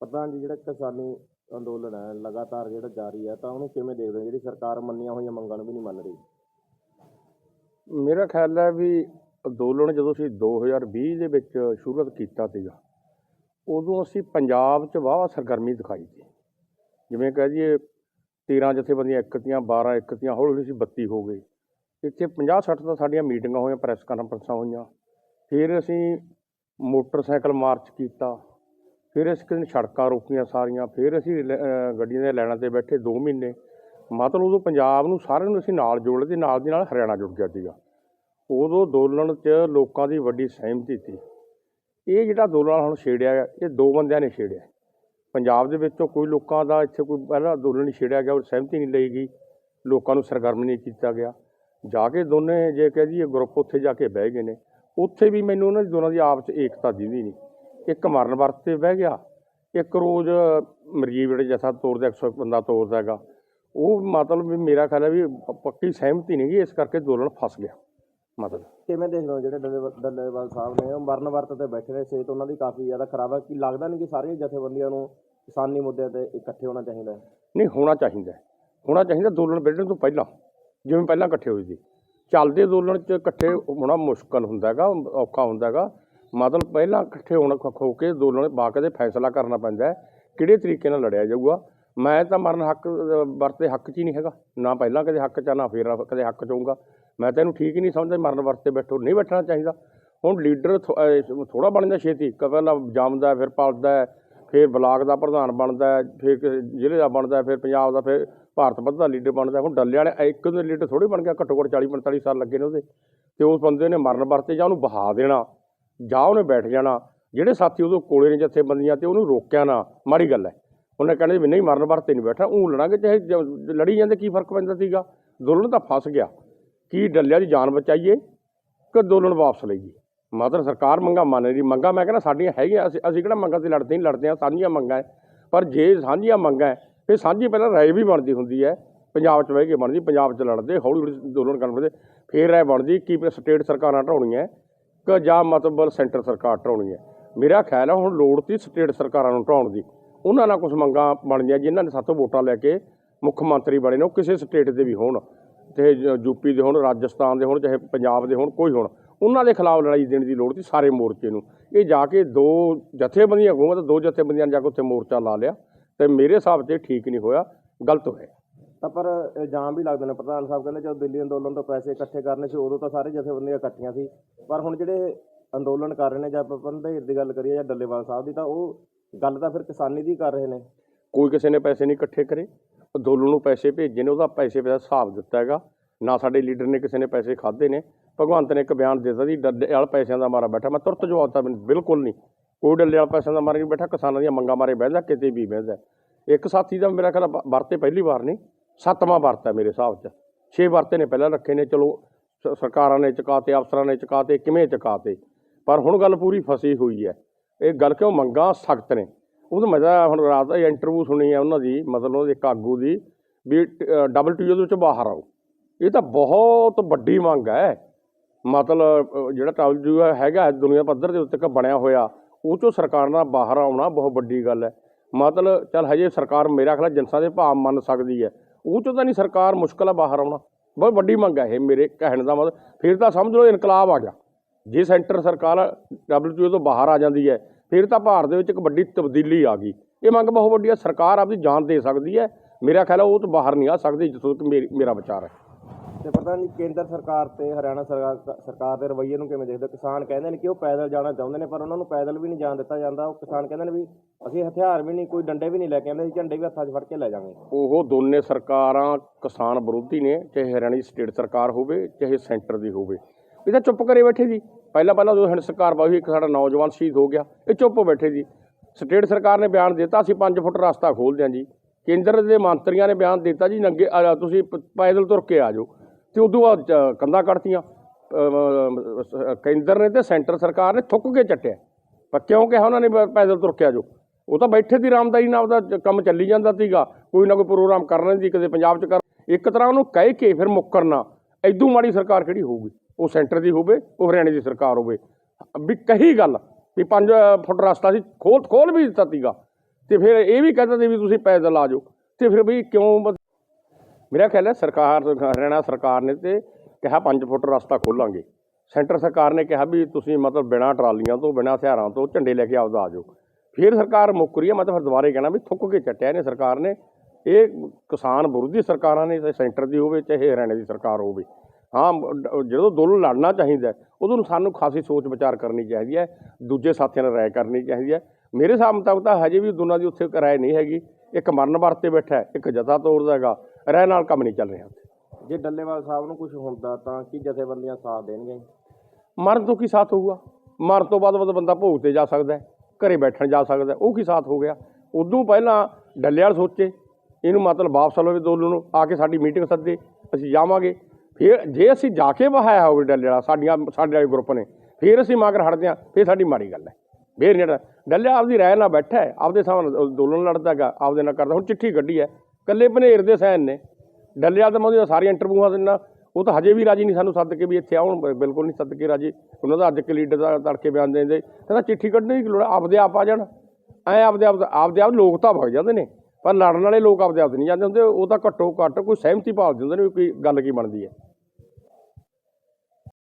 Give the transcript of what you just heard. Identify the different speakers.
Speaker 1: ਪ੍ਰਧਾਨ ਜੀ, ਜਿਹੜਾ ਕਿਸਾਨੀ ਅੰਦੋਲਨ ਹੈ, ਲਗਾਤਾਰ ਜਿਹੜਾ ਜਾਰੀ ਹੈ, ਤਾਂ ਉਹਨੂੰ ਕਿਵੇਂ ਦੇਖਦੇ ਹੋ? ਜਿਹੜੀ ਸਰਕਾਰ ਮੰਨੀਆਂ ਹੋਈਆਂ ਮੰਗਾਂ ਨੂੰ ਵੀ ਨਹੀਂ ਮੰਨ ਰਹੀ।
Speaker 2: ਮੇਰਾ ਖਿਆਲ ਹੈ ਵੀ ਅੰਦੋਲਨ ਜਦੋਂ ਅਸੀਂ 2020 ਦੇ ਵਿੱਚ ਸ਼ੁਰੂਆਤ ਕੀਤਾ ਸੀਗਾ, ਉਦੋਂ ਅਸੀਂ ਪੰਜਾਬ 'ਚ ਵਾਹਵਾ ਸਰਗਰਮੀ ਦਿਖਾਈ ਸੀ। ਜਿਵੇਂ ਕਹਿ ਦਈਏ 13 ਜਥੇਬੰਦੀਆਂ ਇੱਕ ਤੀਆਂ 12 ਇੱਕ ਤੀਆਂ, ਹੌਲੀ ਹੌਲੀ ਅਸੀਂ 32 ਹੋ ਗਏ। ਇੱਥੇ 50 60 ਤਾਂ ਸਾਡੀਆਂ ਮੀਟਿੰਗਾਂ ਹੋਈਆਂ, ਪ੍ਰੈਸ ਕਾਨਫਰੰਸਾਂ ਹੋਈਆਂ। ਫਿਰ ਅਸੀਂ ਮੋਟਰਸਾਈਕਲ ਮਾਰਚ ਕੀਤਾ। ਫਿਰ ਅਸੀਂ ਕਿਸੇ ਸੜਕਾਂ ਰੋਕੀਆਂ ਸਾਰੀਆਂ ਫਿਰ ਅਸੀਂ ਗੱਡੀਆਂ ਦੇ ਲਾਈਨਾਂ ਤੇ ਬੈਠੇ 2 ਮਹੀਨੇ। ਮਤਲਬ ਉਦੋਂ ਪੰਜਾਬ ਨੂੰ ਸਾਰਿਆਂ ਨੂੰ ਅਸੀਂ ਨਾਲ ਜੋੜ ਲਏ ਤੇ ਨਾਲ ਦੀ ਨਾਲ ਹਰਿਆਣਾ ਜੁੜ ਗਿਆ ਸੀਗਾ। ਉਦੋਂ ਅੰਦੋਲਨ 'ਚ ਲੋਕਾਂ ਦੀ ਵੱਡੀ ਸਹਿਮਤੀ ਸੀ। ਇਹ ਜਿਹੜਾ ਅੰਦੋਲਨ ਹੁਣ ਛੇੜਿਆ ਹੈ, ਇਹ ਦੋ ਬੰਦਿਆਂ ਨੇ ਛੇੜਿਆ। ਪੰਜਾਬ ਦੇ ਵਿੱਚੋਂ ਕੋਈ ਲੋਕਾਂ ਦਾ ਇੱਥੇ ਕੋਈ ਪਹਿਲਾਂ ਅੰਦੋਲਨ ਨਹੀਂ ਛੇੜਿਆ ਗਿਆ ਉਹ ਸਹਿਮਤੀ ਨਹੀਂ ਲਈ ਗਈ। ਲੋਕਾਂ ਨੂੰ ਸਰਗਰਮ ਨਹੀਂ ਕੀਤਾ ਗਿਆ। ਜਾ ਕੇ ਦੋਨੇ ਜੇ ਕਹਿ ਦਈਏ ਗਰੁੱਪ ਉੱਥੇ ਜਾ ਕੇ ਬਹਿ ਗਏ ਨੇ। ਉੱਥੇ ਵੀ ਮੈਨੂੰ ਉਹਨਾਂ ਦੀ ਦੋਨਾਂ ਦੀ ਆਪਸ 'ਚ ਏਕਤਾ ਦਿੰਦੀ ਨਹੀਂ। ਇੱਕ ਮਰਨ ਵਰਤ ਤੇ ਬਹਿ ਗਿਆ ਇੱਕ ਰੋਜ਼ ਮਰਜੀਬ ਜਿਹੜੇ ਜਥਾ ਤੋਰਦਾ 100 ਬੰਦਾ ਤੋਰਦਾ ਹੈਗਾ। ਉਹ ਮਤਲਬ ਵੀ ਮੇਰਾ ਖਿਆਲ ਹੈ ਵੀ ਪੱਕੀ ਸਹਿਮਤੀ ਨਹੀਂ ਗੀ ਇਸ ਕਰਕੇ ਅੰਦੋਲਨ ਫਸ ਗਿਆ ਮਤਲਬ।
Speaker 1: ਕਿਵੇਂ ਦੇਖਦੇ ਹੋ ਜਿਹੜੇ ਡੱਲੇਵਾਲ ਡੱਲੇਵਾਲ ਸਾਹਿਬ ਨੇ ਉਹ ਮਰਨ ਵਰਤ ਤੇ ਬੈਠੇ ਨੇ ਸਿਹਤ ਉਹਨਾਂ ਦੀ ਕਾਫੀ ਜ਼ਿਆਦਾ ਖਰਾਬ ਹੈ। ਕਿ ਲੱਗਦਾ ਨਹੀਂ ਕਿ ਸਾਰੀਆਂ ਜਥੇਬੰਦੀਆਂ ਨੂੰ ਕਿਸਾਨੀ ਮੁੱਦਿਆਂ ਤੇ ਇਕੱਠੇ ਹੋਣਾ ਚਾਹੀਦਾ ਹੈ?
Speaker 2: ਨਹੀਂ ਹੋਣਾ ਚਾਹੀਦਾ ਹੈ। ਹੋਣਾ ਚਾਹੀਦਾ ਅੰਦੋਲਨ ਵਿੱਢਣ ਤੋਂ ਪਹਿਲਾਂ ਜਿਵੇਂ ਪਹਿਲਾਂ ਇਕੱਠੇ ਹੋਏ ਸੀ। ਚੱਲਦੇ ਅੰਦੋਲਨ 'ਚ ਇਕੱਠੇ ਹੋਣਾ ਮੁਸ਼ਕਲ ਹੁੰਦਾ ਹੈਗਾ ਔਖਾ ਹੁੰਦਾ ਹੈਗਾ। ਮਤਲਬ ਪਹਿਲਾਂ ਇਕੱਠੇ ਹੋਣ ਖੋ ਕੇ ਅੰਦੋਲਨ ਬਾਕ ਦੇ ਫੈਸਲਾ ਕਰਨਾ ਪੈਂਦਾ ਹੈ ਕਿਹੜੇ ਤਰੀਕੇ ਨਾਲ ਲੜਿਆ ਜਾਊਗਾ? ਮੈਂ ਤਾਂ ਮਰਨ ਹੱਕ ਵਰਤੇ ਹੱਕ 'ਚ ਹੀ ਨਹੀਂ ਹੈਗਾ ਨਾ ਪਹਿਲਾਂ ਕਦੇ ਹੱਕ 'ਚ ਆ, ਨਾ ਫੇਰ ਕਦੇ ਹੱਕ 'ਚ ਹੋਊਗਾ। ਮੈਂ ਤਾਂ ਇਹਨੂੰ ਠੀਕ ਹੀ ਨਹੀਂ ਸਮਝਦਾ ਮਰਨ ਵਰਤੇ ਬੈਠੋ ਨਹੀਂ ਬੈਠਣਾ ਚਾਹੀਦਾ। ਹੁਣ ਲੀਡਰ ਥੋੜਾ ਬਣਦਾ ਛੇਤੀ ਕ- ਪਹਿਲਾਂ ਜੰਮਦਾ ਫਿਰ ਪਲਦਾ ਫਿਰ ਬਲਾਕ ਦਾ ਪ੍ਰਧਾਨ ਬਣਦਾ ਫਿਰ ਜ਼ਿਲ੍ਹੇ ਦਾ ਬਣਦਾ ਫਿਰ ਪੰਜਾਬ ਦਾ ਫਿਰ ਭਾਰਤ ਬੱਧ ਦਾ ਲੀਡਰ ਬਣਦਾ ਹੁਣ ਡੱਲੇ ਵਾਲੇ ਇੱਕ ਦੇ ਲੀਡਰ ਥੋੜੇ ਬਣ ਗਿਆ ਘੱਟੋ ਘੱਟ 40 45 ਸਾਲ ਲੱਗੇ ਨੇ ਉਹਦੇ। ਤੇ ਉਸ ਬੰਦੇ ਨੇ ਮਰਨ ਵਰਤੇ ਜਾਂ ਉਹਨੂੰ ਬਹਾ ਦੇਣਾ। ਜਾਂ ਉਹਨੇ ਬੈਠ ਜਾਣਾ। ਜਿਹੜੇ ਸਾਥੀ ਉਹਦੇ ਕੋਲੇ ਨੇ ਜਥੇਬੰਦੀਆਂ ਤੇ ਉਹਨੂੰ ਰੋਕਿਆ ਨਾ, ਮਾੜੀ ਗੱਲ ਹੈ ਉਹਨੇ ਕਹਿੰਦੇ ਵੀ ਨਹੀਂ, ਮਰਨ ਵਰਤੇ ਨਹੀਂ ਬੈਠਾ ਉਹ ਲੜਾਂਗੇ ਚਾਹੇ ਜ- ਲੜੀ ਜਾਂਦੇ, ਕੀ ਫ਼ਰਕ ਪੈਂਦਾ ਸੀਗਾ? ਦੋਲਨ ਤਾਂ ਫਸ ਗਿਆ। ਕੀ ਡੱਲਿਆਂ ਦੀ ਜਾਨ ਬਚਾਈਏ ਕਿ ਦੋਲਨ ਵਾਪਸ ਲਈਏ? ਮਤਲਬ ਸਰਕਾਰ ਮੰਗਾ ਮੰਨ ਰਹੀ, ਮੰਗਾ ਮੈਂ ਕਹਿੰਦਾ ਸਾਡੀਆਂ ਹੈਗੀਆਂ, ਅਸੀਂ ਅਸੀਂ ਕਿਹੜਾ ਮੰਗਾਂ ਤੇ ਲੜਦੇ ਨਹੀਂ ਲੜਦੇ ਆ ਸਾਂਝੀਆਂ ਮੰਗਾਂ ਹੈ ਪਰ ਜੇ ਸਾਂਝੀਆਂ ਮੰਗਾਂ ਹੈ ਫਿਰ ਸਾਂਝੀ ਪਹਿਲਾਂ ਰਾਏ ਵੀ ਬਣਦੀ ਹੁੰਦੀ ਹੈ ਪੰਜਾਬ 'ਚ ਬਹਿ ਕੇ ਬਣਦੀ, ਪੰਜਾਬ 'ਚ ਲੜਦੇ ਹੌਲੀ ਹੌਲੀ ਅੰਦੋਲਨ ਕਰਨ ਦੇ ਫਿਰ ਰਾਏ ਬਣਦੀ ਕਿ ਸਟੇਟ ਸਰਕਾਰਾਂ ਢਾਉਣੀਆਂ ਕਿ ਜਾਂ ਮਤਲਬ ਸੈਂਟਰ ਸਰਕਾਰ ਢਾਉਣੀ ਹੈ। ਮੇਰਾ ਖਿਆਲ ਹੈ ਹੁਣ ਲੋੜ ਤੀ ਸਟੇਟ ਸਰਕਾਰਾਂ ਨੂੰ ਢਾਉਣ ਦੀ। ਉਹਨਾਂ ਨਾਲ ਕੁਝ ਮੰਗਾਂ ਬਣਦੀਆਂ ਜਿਨ੍ਹਾਂ ਨੇ ਸਾਤੋਂ ਵੋਟਾਂ ਲੈ ਕੇ ਮੁੱਖ ਮੰਤਰੀ ਬਣੇ ਨੇ, ਉਹ ਕਿਸੇ ਸਟੇਟ ਦੇ ਵੀ ਹੋਣ। ਤੇ ਯੂਪੀ ਦੇ ਹੋਣ, ਰਾਜਸਥਾਨ ਦੇ ਹੋਣ, ਚਾਹੇ ਪੰਜਾਬ ਦੇ ਹੋਣ, ਕੋਈ ਹੋਣ। ਉਹਨਾਂ ਦੇ ਖਿਲਾਫ ਲੜਾਈ ਦੇਣ ਦੀ ਲੋੜ ਸੀ ਸਾਰੇ ਮੋਰਚੇ ਨੂੰ। ਇਹ ਜਾ ਕੇ ਦੋ ਜਥੇਬੰਦੀਆਂ ਕਹੂੰਗਾ ਤਾਂ ਦੋ ਜਥੇਬੰਦੀਆਂ ਨੇ ਜਾ ਕੇ ਉੱਥੇ ਮੋਰਚਾ ਲਾ ਲਿਆ ਤੇ ਮੇਰੇ ਹਿਸਾਬ 'ਤੇ ਠੀਕ ਨਹੀਂ ਹੋਇਆ, ਗਲਤ ਹੋਇਆ।
Speaker 1: ਤਾਂ ਪਰ ਇਲਜ਼ਾਮ ਵੀ ਲੱਗਦੇ ਨੇ। ਪ੍ਰਧਾਨ ਸਾਹਿਬ ਕਹਿੰਦੇ ਜਦੋਂ ਦਿੱਲੀ ਅੰਦੋਲਨ ਤੋਂ ਪੈਸੇ ਇਕੱਠੇ ਕਰਨੇ ਸੀ, ਉਦੋਂ ਤਾਂ ਸਾਰੇ ਜਥੇਬੰਦੀਆਂ ਇਕੱਠੀਆਂ ਸੀ। ਪਰ ਹੁਣ ਜਿਹੜੇ ਅੰਦੋਲਨ ਕਰ ਰਹੇ ਨੇ, ਜਾਂ ਆਪਾਂ ਪੰਧੇਰ ਦੀ ਗੱਲ ਕਰੀਏ ਜਾਂ ਡੱਲੇਵਾਲ ਸਾਹਿਬ ਦੀ, ਤਾਂ ਉਹ ਗੱਲ ਤਾਂ ਫਿਰ ਕਿਸਾਨੀ ਦੀ ਕਰ ਰਹੇ ਨੇ।
Speaker 2: ਕੋਈ ਕਿਸੇ ਨੇ ਪੈਸੇ ਨਹੀਂ ਇਕੱਠੇ ਕਰੇ। ਅੰਦੋਲਨ ਨੂੰ ਪੈਸੇ ਭੇਜੇ ਨੇ, ਉਹਦਾ ਪੈਸੇ ਦਾ ਹਿਸਾਬ ਦਿੱਤਾ ਹੈਗਾ। ਨਾ ਸਾਡੇ ਲੀਡਰ ਨੇ ਕਿਸੇ ਨੇ ਪੈਸੇ ਖਾਦੇ ਨੇ। ਭਗਵੰਤ ਨੇ ਇੱਕ ਬਿਆਨ ਦਿੱਤਾ ਸੀ ਡੱਲੇ ਵਾਲ ਪੈਸਿਆਂ ਦਾ ਮਾਰਾ ਬੈਠਾ। ਮੈਂ ਤੁਰਤ ਜਵਾਬ ਤਾਂ ਮੈਨੂੰ ਬਿਲਕੁਲ ਨਹੀਂ। ਕੋਈ ਡੱਲੇ ਵਾਲ ਪੈਸਿਆਂ ਦਾ ਮਾਰੇ ਨਹੀਂ ਬੈਠਾ, ਕਿਸਾਨਾਂ ਦੀਆਂ ਮੰਗਾਂ ਮਾਰੇ ਬਹਿੰਦਾ, ਕਿਤੇ ਵੀ ਬਹਿਦਾ। ਇੱਕ ਸਾਥੀ ਦਾ ਮੇਰਾ ਖਿਆਲ ਆ ਵਰਤੇ ਪਹਿਲੀ ਵਾਰ ਨਹੀਂ। ਸੱਤਵਾਂ ਵਰਤ ਹੈ ਮੇਰੇ ਹਿਸਾਬ 'ਚ। ਛੇ ਵਰਤੇ ਨੇ ਪਹਿਲਾਂ ਰੱਖੇ ਨੇ ਚਲੋ ਸ- ਸਰਕਾਰਾਂ ਨੇ ਚੁਕਾਤੇ ਅਫਸਰਾਂ ਨੇ ਚੁਕਾਤੇ ਕਿਵੇਂ ਚੁਕਾਤੇ? ਪਰ ਹੁਣ ਗੱਲ ਪੂਰੀ ਫਸੀ ਹੋਈ ਹੈ। ਇਹ ਗੱਲ ਕਿਉਂ ਮੰਗਾਂ? ਸਖਤ ਨੇ। ਉਹ ਤਾਂ ਮੈਂ ਤਾਂ ਹੁਣ ਰਾਤ ਦਾ ਇੰਟਰਵਿਊ ਸੁਣੀ ਹੈ ਉਹਨਾਂ ਦੀ ਮਤਲਬ ਉਹਦੇ ਇੱਕ ਆਗੂ ਦੀ ਵੀ ਡਬਲ ਡਬਲਯੂਟੀਓ ਦੇ ਵਿੱਚੋਂ ਬਾਹਰ ਆਓ। ਇਹ ਤਾਂ ਬਹੁਤ ਵੱਡੀ ਮੰਗ ਹੈ। ਮਤਲਬ ਅ, ਜਿਹੜਾ ਡਬਲਯੂ ਹੈਗਾ ਹੈ ਦੁਨੀਆ ਪੱਧਰ ਦੇ ਉੱਤੇ ਕ ਬਣਿਆ ਹੋਇਆ ਉਹ ਚੋਂ ਸਰਕਾਰ ਨਾਲ ਬਾਹਰ ਆਉਣਾ ਬਹੁਤ ਵੱਡੀ ਗੱਲ ਹੈ। ਮਤਲਬ ਚੱਲ ਹਜੇ ਸਰਕਾਰ ਮੇਰਾ ਖਿਆਲ ਜਨਤਾ ਦੇ ਭਾਵ ਮੰਨ ਸਕਦੀ ਹੈ। ਉਹ ਚੋਂ ਤਾਂ ਨਹੀਂ ਸਰਕਾਰ ਮੁਸ਼ਕਲ ਹੈ ਬਾਹਰ ਆਉਣਾ। ਬਹੁਤ ਵੱਡੀ ਮੰਗ ਹੈ ਇਹ ਮੇਰੇ ਕਹਿਣ ਦਾ ਮਤਲਬ। ਫਿਰ ਤਾਂ ਸਮਝ ਲਓ ਇਨਕਲਾਬ ਆ ਗਿਆ। ਜੇ ਸੈਂਟਰ ਸਰਕਾਰ ਡਬਲਯੂਟੀਓ ਤੋਂ ਬਾਹਰ ਆ ਜਾਂਦੀ ਹੈ, ਫਿਰ ਤਾਂ ਭਾਰਤ ਦੇ ਵਿੱਚ ਇੱਕ ਵੱਡੀ ਤਬਦੀਲੀ ਆ ਗਈ। ਇਹ ਮੰਗ ਬਹੁਤ ਵੱਡੀ ਹੈ ਸਰਕਾਰ ਆਪਦੀ ਜਾਨ ਦੇ ਸਕਦੀ ਹੈ। ਮੇਰਾ ਖਿਆਲ ਉਹ ਤੋਂ ਬਾਹਰ ਨਹੀਂ ਆ ਸਕਦੀ ਜਿੱਥੋਂ ਤੱਕ ਮੇਰੀ- ਮੇਰਾ ਵਿਚਾਰ ਹੈ।
Speaker 1: ਤੇ ਪ੍ਰਧਾਨ ਜੀ ਕੇਂਦਰ ਸਰਕਾਰ ਤੇ ਹਰਿਆਣਾ ਸਰਕਾਰ ਸਰਕਾਰ ਦੇ ਰਵੱਈਏ ਨੂੰ ਕਿਵੇਂ ਦੇਖਦੇ? ਹੋ? ਕਿਸਾਨ ਕਹਿੰਦੇ ਨੇ ਕਿ ਉਹ ਪੈਦਲ ਜਾਣਾ ਚਾਹੁੰਦੇ ਨੇ ਪਰ ਉਹਨਾਂ ਨੂੰ ਪੈਦਲ ਵੀ ਨਹੀਂ ਜਾਣ ਦਿੱਤਾ ਜਾਂਦਾ। ਉਹ ਕਿਸਾਨ ਕਹਿੰਦੇ ਨੇ ਵੀ ਅਸੀਂ ਹਥਿਆਰ ਵੀ ਨਹੀਂ ਕੋਈ ਡੰਡੇ ਵੀ ਨਹੀਂ ਲੈ ਕੇ ਆਉਂਦੇ ਅਸੀਂ ਝੰਡੇ ਵੀ ਹੱਥਾਂ 'ਚ ਫੜ ਕੇ ਲੈ ਜਾਵਾਂਗੇ।
Speaker 2: ਉਹ ਦੋਨੇ ਸਰਕਾਰਾਂ ਕਿਸਾਨ ਵਿਰੋਧੀ ਨੇ ਚਾਹੇ ਹਰਿਆਣਾ ਦੀ ਸਟੇਟ ਸਰਕਾਰ ਹੋਵੇ ਚਾਹੇ ਸੈਂਟਰ ਦੀ ਹੋਵੇ। ਇਹ ਤਾਂ ਚੁੱਪ ਕਰੇ ਬੈਠੇ ਜੀ। ਪਹਿਲਾਂ ਪਹਿਲਾਂ ਜਦੋਂ ਹਿੰਦ ਸਰਕਾਰ ਪਾਈ ਇੱਕ ਸਾਡਾ ਨੌਜਵਾਨ ਸ਼ਹੀਦ ਹੋ ਗਿਆ ਇਹ ਚੁੱਪ ਬੈਠੇ ਜੀ। ਸਟੇਟ ਸਰਕਾਰ ਨੇ ਬਿਆਨ ਦਿੱਤਾ ਅਸੀਂ 5 ਫੁੱਟ ਰਸਤਾ ਖੋਲ ਦਿਆਂ ਜੀ। ਕੇਂਦਰ ਦੇ ਮੰਤਰੀਆਂ ਨੇ ਬਿਆਨ ਦਿੱਤਾ ਜੀ ਨੰਗੇ ਅ, ਤੁਸੀਂ ਪ- ਪੈਦਲ ਤੁਰ ਕੇ ਆ ਜਾਓ। ਤੇ ਉਦੋਂ ਬਾਅਦ ਚ ਕੰਧਾਂ ਕੱਢਤੀਆਂ। ਕੇਂਦਰ ਨੇ ਤੇ ਸੈਂਟਰ ਸਰਕਾਰ ਨੇ ਥੁੱਕ ਕੇ ਚੱਟਿਆ। ਪਰ ਕਿਉਂ ਕਿਹਾ ਉਹਨਾਂ ਨੇ ਪੈਦਲ ਤੁਰ ਕੇ ਆ ਉਹ ਤਾਂ ਬੈਠੇ ਦੀ ਆਰਾਮਦਾਰੀ ਨਾਲ ਉਹਦਾ ਕੰਮ ਚੱਲੀ ਜਾਂਦਾ ਸੀਗਾ। ਕੋਈ ਨਾ ਕੋਈ ਪ੍ਰੋਗਰਾਮ ਕਰਨਾ ਸੀ ਕਦੇ ਪੰਜਾਬ 'ਚ ਕਰ ਇੱਕ ਤਰ੍ਹਾਂ ਉਹਨੂੰ ਕਹਿ ਕੇ ਫਿਰ ਮੁੱਕਰਨਾ। ਐਦੂ ਮਾੜੀ ਸਰਕਾਰ ਕਿਹੜੀ ਹੋਊਗੀ? ਉਹ ਸੈਂਟਰ ਦੀ ਹੋਵੇ, ਉਹ ਹਰਿਆਣੇ ਦੀ ਸਰਕਾਰ ਹੋਵੇ। ਵੀ ਕਹੀ ਗੱਲ ਵੀ 5 ਫੁੱਟ ਰਸਤਾ ਸੀ, ਖੋਲ ਖੋਲ ਵੀ ਦਿੱਤਾ ਸੀਗਾ। ਤੇ ਫਿਰ ਇਹ ਵੀ ਕਹਿੰਦੇ ਵੀ ਤੁਸੀਂ ਪੈਦਲ ਆ ਜਾਓ। ਤੇ ਫਿਰ ਵੀ ਕਿਉਂ ਮੇਰਾ ਖਿਆਲ ਹੈ ਸਰਕਾਰ, ਹਰਿਆਣਾ ਸਰਕਾਰ ਨੇ ਤੇ ਕਿਹਾ 5 ਫੁੱਟ ਰਸਤਾ ਖੋਲਾਂਗੇ। ਸੈਂਟਰ ਸਰਕਾਰ ਨੇ ਕਿਹਾ ਵੀ ਤੁਸੀਂ ਮਤਲਬ ਬਿਨਾਂ ਟਰਾਲੀਆਂ ਤੋਂ, ਬਿਨਾਂ ਹਥਿਆਰਾਂ ਤੋਂ ਝੰਡੇ ਲੈ ਕੇ ਆਪਦਾ ਆ ਜਾਓ। ਫਿਰ ਸਰਕਾਰ ਮੁੱਕ ਰਹੀ ਹੈ, ਮੈਂ ਤਾਂ ਫਿਰ ਦੁਬਾਰੇ ਕਹਿਣਾ ਵੀ ਥੁੱਕ ਕੇ ਚੱਟਿਆ ਨੇ ਸਰਕਾਰ ਨੇ। ਇਹ ਕਿਸਾਨ ਵਿਰੋਧੀ ਸਰਕਾਰਾਂ ਨੇ, ਚਾਹੇ ਸੈਂਟਰ ਦੀ ਹੋਵੇ, ਚਾਹੇ ਹਰਿਆਣੇ ਦੀ ਸਰਕਾਰ ਹੋਵੇ। ਹਾਂ, ਜਦੋਂ ਦੋਨੋਂ ਲੜਨਾ ਚਾਹੀਦਾ ਉਦੋਂ ਸਾਨੂੰ ਖਾਸੀ ਸੋਚ ਵਿਚਾਰ ਕਰਨੀ ਚਾਹੀਦੀ ਹੈ, ਦੂਜੇ ਸਾਥੀਆਂ ਨਾਲ ਰਾਏ ਕਰਨੀ ਚਾਹੀਦੀ ਹੈ। ਮੇਰੇ ਹਿਸਾਬ ਮੁਤਾਬਕ ਤਾਂ ਹਜੇ ਵੀ ਦੋਨਾਂ ਦੀ ਉੱਥੇ ਰਾਏ ਨਹੀਂ ਹੈਗੀ। ਇੱਕ ਮਰਨ ਵਰਤੇ ਬੈਠਾ ਇੱਕ ਜਥਾ ਤੋੜਦਾ ਹੈਗਾ। ਰਾਏ ਨਾਲ ਕੰਮ ਨਹੀਂ ਚੱਲ ਰਿਹਾ
Speaker 1: ਜੇ ਡੱਲੇਵਾਲ ਸਾਹਿਬ ਨੂੰ ਕੁਝ ਹੁੰਦਾ ਤਾਂ ਕੀ ਜਥੇਬੰਦੀਆਂ ਸਾਥ ਦੇਣਗੀਆਂ?
Speaker 2: ਮਰਨ ਤੋਂ ਕੀ ਸਾਥ ਹੋਊਗਾ? ਮਰਨ ਤੋਂ ਬਾਅਦ ਬਾਅਦ ਬੰਦਾ ਭੋਗ ਤੇ ਜਾ ਸਕਦਾ ਹੈ ਘਰੇ ਬੈਠਣ ਜਾ ਸਕਦਾ ਉਹ ਕੀ ਸਾਥ ਹੋ ਗਿਆ? ਉਦੋਂ ਪਹਿਲਾਂ ਡੱਲੇਵਾਲ ਸੋਚੇ ਇਹਨੂੰ ਮਤਲਬ ਵਾਪਸ ਲਵੇ ਅੰਦੋਲਨ ਨੂੰ ਆ ਕੇ ਸਾਡੀ ਮੀਟਿੰਗ ਸੱਦੇ ਅਸੀਂ ਜਾਵਾਂਗੇ। ਫਿਰ ਜੇ ਅਸੀਂ ਜਾ ਕੇ ਵਹਾਇਆ ਹੋਵੇ ਡੱਲੇਵਾਲ ਸਾਡੀਆਂ ਸਾਡੇ ਵਾਲੇ ਗਰੁੱਪ ਨੇ ਫਿਰ ਅਸੀਂ ਮਗਰ ਹਟਦੇ ਹਾਂ ਫਿਰ ਸਾਡੀ ਮਾੜੀ ਗੱਲ ਹੈ। ਫੇਰ ਜਿਹੜਾ ਡੱਲਿਆ ਆਪਦੀ ਰਾਏ ਨਾਲ ਬੈਠਾ ਹੈ ਆਪਦੇ ਸਾਹਮਣੇ ਅੰਦੋਲਨ ਲੜਦਾ ਹੈਗਾ ਆਪਦੇ ਨਾਲ ਕਰਦਾ ਹੁਣ ਚਿੱਠੀ ਕੱਢੀ ਹੈ ਕੱਲੇ ਭਨੇਰ ਦੇ ਸੈਨ ਨੇ। ਡੱਲਿਆ ਤਾਂ ਮੈਂ ਉਹਦੀਆਂ ਸਾਰੀਆਂ ਇੰਟਰਵਿਊਆਂ ਦਿੰਦਾ ਉਹ ਤਾਂ ਹਜੇ ਵੀ ਰਾਜੀ ਨਹੀਂ ਸਾਨੂੰ ਸੱਦ ਕੇ ਵੀ ਇੱਥੇ ਆਉਣ ਬਿਲਕੁਲ ਨਹੀਂ ਸੱਦ ਕੇ ਰਾਜੀ। ਉਹਨਾਂ ਦਾ ਅੱਜ ਇੱਕ ਲੀਡਰ ਦਾ ਤੜਕੇ ਬਿਆਨ ਦਿੰਦੇ ਕਹਿੰਦਾ ਚਿੱਠੀ ਕੱਢਣੀ ਦੀ ਲੋੜ ਹੈ, ਆਪਦੇ ਆਪ ਆ ਜਾਣ। ਐ ਆਪਦੇ ਆਪ ਆਪਦੇ ਆਪ ਲੋਕ ਤਾਂ ਭਗ ਜਾਂਦੇ ਨੇ ਪਰ ਲੜਨ ਵਾਲੇ ਲੋਕ ਆਪਦੇ ਆਪ ਨਹੀਂ ਜਾਂਦੇ ਹੁੰਦੇ। ਉਹ ਤਾਂ ਘੱਟੋ ਘੱਟ ਕੋਈ ਸਹਿਮਤੀ ਭਾਲਦੇ ਹੁੰਦੇ ਨੇ ਵੀ ਕੋਈ ਗੱਲ ਕੀ ਬਣਦੀ ਹੈ।